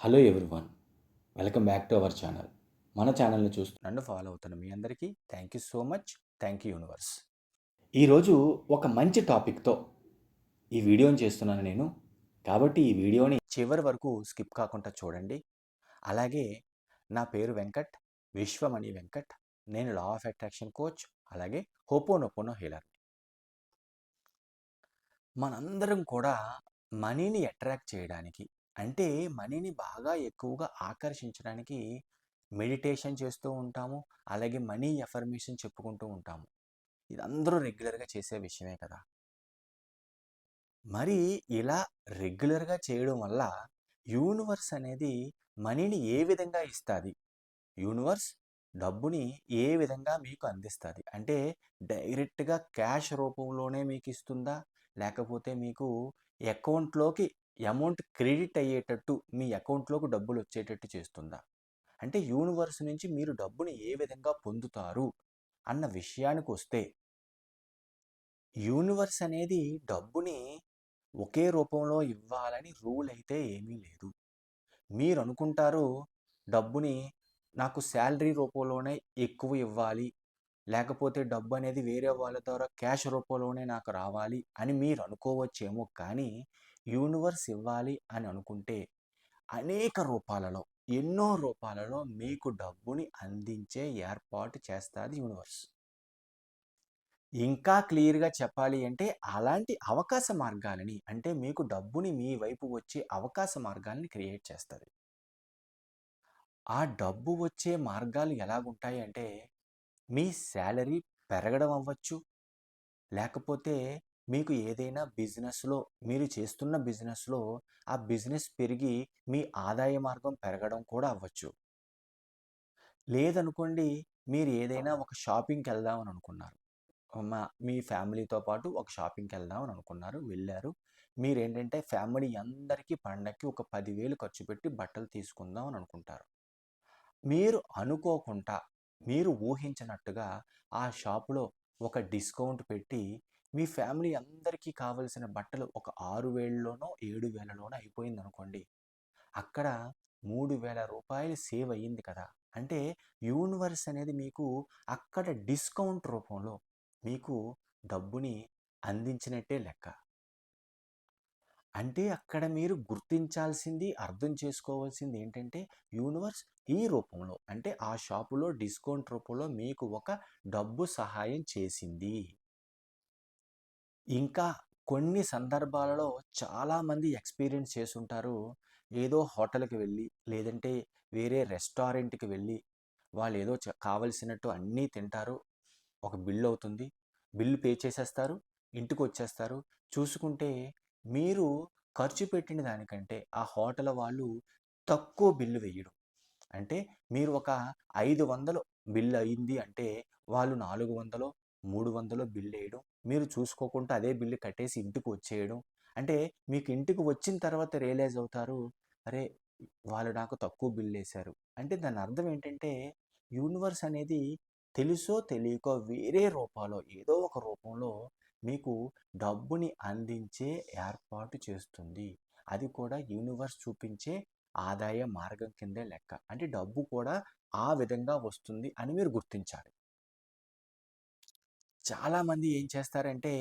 Hello everyone welcome back to our channel మన ఛానల్ని చూస్తూ నన్ను ఫాలో అవుతున్న మీ అందరికీ thank you so much thank you universe ఈరోజు ఒక మంచి టాపిక్తో ఈ వీడియోని చేస్తున్నాను నేను. కాబట్టి ఈ వీడియోని చివరి వరకు స్కిప్ కాకుండా చూడండి. అలాగే నా పేరు వెంకట్ విశ్వమణి వెంకట్ నేను లా ఆఫ్ అట్రాక్షన్ కోచ్ అలాగే హోపోనోపోనో హీలర్ మనందరం కూడా మనీని అట్రాక్ట్ చేయడానికి అంటే మనీని బాగా ఎక్కువగా ఆకర్షించడానికి మెడిటేషన్ చేస్తూ ఉంటాము. అలాగే మనీ ఎఫర్మేషన్ చెప్పుకుంటూ ఉంటాము. ఇది అందరూ రెగ్యులర్గా చేసే విషయమే కదా! మరి ఇలా రెగ్యులర్గా చేయడం వల్ల యూనివర్స్ అనేది మనీని ఏ విధంగా ఇస్తుంది? యూనివర్స్ డబ్బుని ఏ విధంగా మీకు అందిస్తుంది? అంటే డైరెక్ట్గా క్యాష్ రూపంలోనే మీకు ఇస్తుందా? లేకపోతే మీకు అకౌంట్లోకి అమౌంట్ క్రెడిట్ అయ్యేటట్టు మీ అకౌంట్లోకి డబ్బులు వచ్చేటట్టు చేస్తుందా? అంటే యూనివర్స్ నుంచి మీరు డబ్బుని ఏ విధంగా పొందుతారు? అన్న విషయానికి వస్తే యూనివర్స్ అనేది డబ్బుని ఒకే రూపంలో ఇవ్వాలని రూల్ అయితే ఏమీ లేదు. మీరు అనుకుంటారు డబ్బుని నాకు శాలరీ రూపంలోనే ఎక్కువ ఇవ్వాలి లేకపోతే డబ్బు అనేది వేరే వాళ్ళ ద్వారా క్యాష్ రూపంలోనే నాకు రావాలి అని మీరు అనుకోవచ్చేమో కానీ యూనివర్స్ ఇవ్వాలి అని అనుకుంటే అనేక రూపాలలో ఎన్నో రూపాలలో మీకు డబ్బుని అందించే ఏర్పాటు చేస్తుంది యూనివర్స్. ఇంకా క్లియర్గా చెప్పాలి అంటే అలాంటి అవకాశ మార్గాలని అంటే మీకు డబ్బుని మీ వైపు వచ్చే అవకాశ మార్గాలని క్రియేట్ చేస్తుంది. ఆ డబ్బు వచ్చే మార్గాలు ఎలాగుంటాయి అంటే మీ శాలరీ పెరగడం అవ్వచ్చు లేకపోతే మీకు ఏదైనా బిజినెస్లో మీరు చేస్తున్న బిజినెస్లో ఆ బిజినెస్ పెరిగి మీ ఆదాయ మార్గం పెరగడం కూడా అవ్వచ్చు. లేదనుకోండి మీరు ఏదైనా ఒక షాపింగ్కి వెళ్దామని అనుకున్నారు. మా మీ ఫ్యామిలీతో పాటు ఒక షాపింగ్కి వెళ్దామని అనుకున్నారు వెళ్ళారు. మీరు ఏంటంటే ఫ్యామిలీ అందరికీ పండగకి ఒక పదివేలు ఖర్చు పెట్టి బట్టలు తీసుకుందాం అని అనుకుంటారు. మీరు అనుకోకుండా మీరు ఊహించినట్టుగా ఆ షాపులో ఒక డిస్కౌంట్ పెట్టి మీ ఫ్యామిలీ అందరికీ కావలసిన బట్టలు ఒక ఆరు వేలలోనో ఏడు వేలలోనో అయిపోయింది అనుకోండి అక్కడ మూడు వేల రూపాయలు సేవ్ అయ్యింది కదా! అంటే యూనివర్స్ అనేది మీకు అక్కడ డిస్కౌంట్ రూపంలో మీకు డబ్బుని అందించినట్టే లెక్క. అంటే అక్కడ మీరు గుర్తించాల్సింది అర్థం చేసుకోవాల్సింది ఏంటంటే యూనివర్స్ ఈ రూపంలో అంటే ఆ షాపులో డిస్కౌంట్ రూపంలో మీకు ఒక డబ్బు సహాయం చేసింది. ఇంకా కొన్ని సందర్భాలలో చాలామంది ఎక్స్పీరియన్స్ చేసుంటారు. ఏదో హోటల్కి వెళ్ళి లేదంటే వేరే రెస్టారెంట్కి వెళ్ళి వాళ్ళు ఏదో కావలసినట్టు అన్నీ తింటారు. ఒక బిల్ అవుతుంది. బిల్లు పే చేసేస్తారు. ఇంటికి వచ్చేస్తారు. చూసుకుంటే మీరు ఖర్చు పెట్టిన దానికంటే ఆ హోటల్ వాళ్ళు తక్కువ బిల్లు వేయడం. అంటే మీరు ఒక ఐదు వందలు బిల్ అయింది అంటే వాళ్ళు నాలుగు వందలు మూడు వందలు బిల్ వేయడం మీరు చూసుకోకుండా అదే బిల్లు కట్టేసి ఇంటికి వచ్చేయడం. అంటే మీకు ఇంటికి వచ్చిన తర్వాత రియలైజ్ అవుతారు అరే వాళ్ళు నాకు తక్కువ బిల్ వేశారు. అంటే దాని అర్థం ఏంటంటే యూనివర్స్ అనేది తెలుసో తెలియకో వేరే రూపాలో ఏదో ఒక రూపంలో మీకు డబ్బుని అందించే ఏర్పాటు చేస్తుంది. అది కూడా యూనివర్స్ చూపించే ఆదాయ మార్గం కిందే లెక్క. అంటే డబ్బు కూడా ఆ విధంగా వస్తుంది అని మీరు గుర్తించాలి. చాలామంది ఏం చేస్తారంటే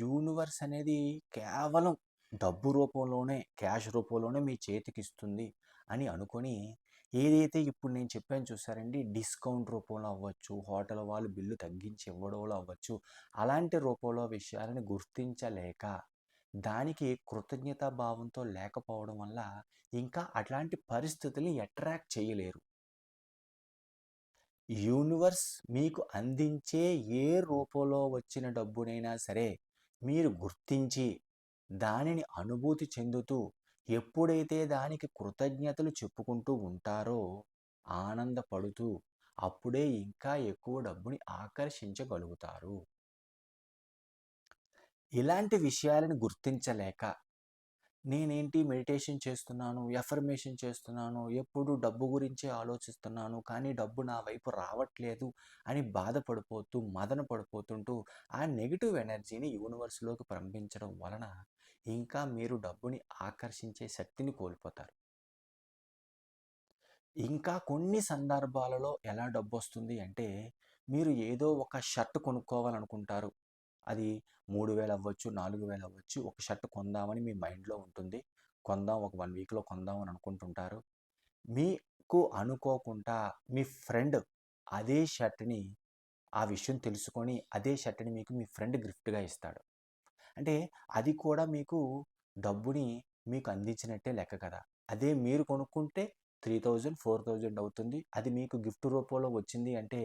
యూనివర్స్ అనేది కేవలం డబ్బు రూపంలోనే క్యాష్ రూపంలోనే మీ చేతికి ఇస్తుంది అని అనుకొని ఏదైతే ఇప్పుడు నేను చెప్పాను చూసారండి డిస్కౌంట్ రూపంలో అవ్వచ్చు హోటల్ వాళ్ళు బిల్లు తగ్గించి ఇవ్వడంలో అవ్వచ్చు అలాంటి రూపంలో విషయాలను గుర్తించలేక దానికి కృతజ్ఞతా భావంతో లేకపోవడం వల్ల ఇంకా అట్లాంటి పరిస్థితుల్ని అట్రాక్ట్ చేయలేరు. యూనివర్స్ మీకు అందించే ఏ రూపంలో వచ్చిన డబ్బునైనా సరే మీరు గుర్తించి దానిని అనుభూతి చెందుతూ ఎప్పుడైతే దానికి కృతజ్ఞతలు చెప్పుకుంటూ ఉంటారో ఆనందపడుతూ అప్పుడే ఇంకా ఎక్కువ డబ్బుని ఆకర్షించగలుగుతారు. ఇలాంటి విషయాలను గుర్తించలేక నేనేంటి మెడిటేషన్ చేస్తున్నాను ఎఫర్మేషన్ చేస్తున్నాను ఎప్పుడు డబ్బు గురించే ఆలోచిస్తున్నాను కానీ డబ్బు నా వైపు రావట్లేదు అని బాధపడిపోతూ మదన పడిపోతుంటూ ఆ నెగిటివ్ ఎనర్జీని యూనివర్స్లోకి పంపించడం వలన ఇంకా మీరు డబ్బుని ఆకర్షించే శక్తిని కోల్పోతారు ఇంకా కొన్ని సందర్భాలలో ఎలా డబ్బు వస్తుంది అంటే, మీరు ఏదో ఒక షర్ట్ కొనుక్కోవాలనుకుంటారు. అది 3000 అవ్వచ్చు, 4000 అవ్వచ్చు. ఒక షర్ట్ కొందామని మీ మైండ్‌లో ఉంటుంది. కొందాం ఒక వన్ వీక్‌లో కొందాం అని అనుకుంటుంటారు. మీకు అనుకోకుండా మీ ఫ్రెండ్ అదే షర్ట్‌ని ఆ విషయం తెలుసుకొని అదే షర్ట్‌ని మీకు మీ ఫ్రెండ్ గిఫ్ట్‌గా ఇస్తాడు. అంటే అది కూడా మీకు డబ్బుని మీకు అందించినట్టే లెక్క కదా! అదే మీరు కొనుక్కుంటే 3000, 4000 అవుతుంది. అది మీకు గిఫ్ట్ రూపంలో వచ్చింది అంటే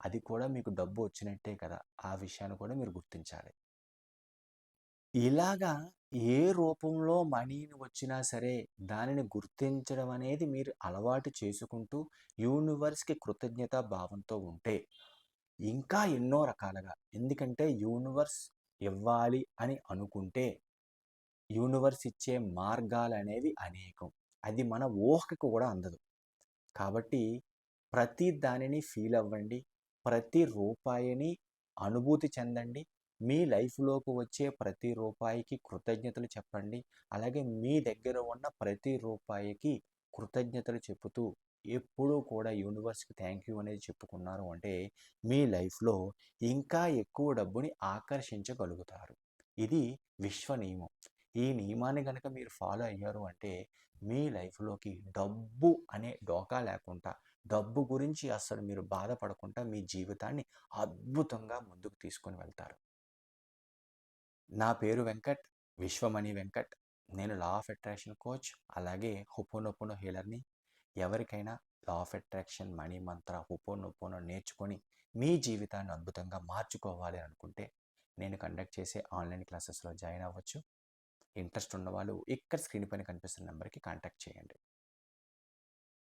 అది కూడా మీకు డబ్బు వచ్చినట్టే కదా! ఆ విషయాన్ని కూడా మీరు గుర్తించాలి. ఇలాగా ఏ రూపంలో మనీని వచ్చినా సరే దానిని గుర్తించడం అనేది మీరు అలవాటు చేసుకుంటూ యూనివర్స్‌కి కృతజ్ఞతా భావంతో ఉంటే ఇంకా ఎన్నో రకాలుగా ఎందుకంటే యూనివర్స్ ఇవ్వాలి అని అనుకుంటే యూనివర్స్ ఇచ్చే మార్గాలనేవి అనేకం. అది మన ఊహకు కూడా అందదు. కాబట్టి ప్రతి దానిని ఫీల్ అవ్వండి. ప్రతి రూపాయిని అనుభూతి చెందండి. మీ లైఫ్‌లోకి వచ్చే ప్రతి రూపాయికి కృతజ్ఞతలు చెప్పండి. అలాగే మీ దగ్గర ఉన్న ప్రతి రూపాయికి కృతజ్ఞతలు చెప్పుతూ ఎప్పుడూ కూడా యూనివర్స్‌కి థ్యాంక్ యూ అనేది చెప్పుకున్నారు అంటే మీ లైఫ్‌లో ఇంకా ఎక్కువ డబ్బుని ఆకర్షించగలుగుతారు. ఇది విశ్వ నియమం. ఈ నియమాన్ని కనుక మీరు ఫాలో అయ్యారు అంటే మీ లైఫ్‌లోకి డబ్బు అనే డోకా లేకుండా, డబ్బు గురించి అసలు మీరు బాధపడకుండా మీ జీవితాన్ని అద్భుతంగా ముందుకు తీసుకొని వెళ్తారు. నా పేరు వెంకట్. విశ్వమణి వెంకట్. నేను లా ఆఫ్ అట్రాక్షన్ కోచ్. అలాగే హొపోనొపోనో హీలర్‌ని. ఎవరికైనా లా ఆఫ్ అట్రాక్షన్, మనీ మంత్ర, హొపోనొపోనో నేర్చుకొని మీ జీవితాన్ని అద్భుతంగా మార్చుకోవాలి అనుకుంటే నేను కండక్ట్ చేసే ఆన్‌లైన్ క్లాసెస్‌లో జాయిన్ అవ్వచ్చు. ఇంట్రెస్ట్ ఉన్నవాళ్ళు ఇక్కడ స్క్రీన్ పైన కనిపిస్తున్న నెంబర్కి కాంటాక్ట్ చేయండి.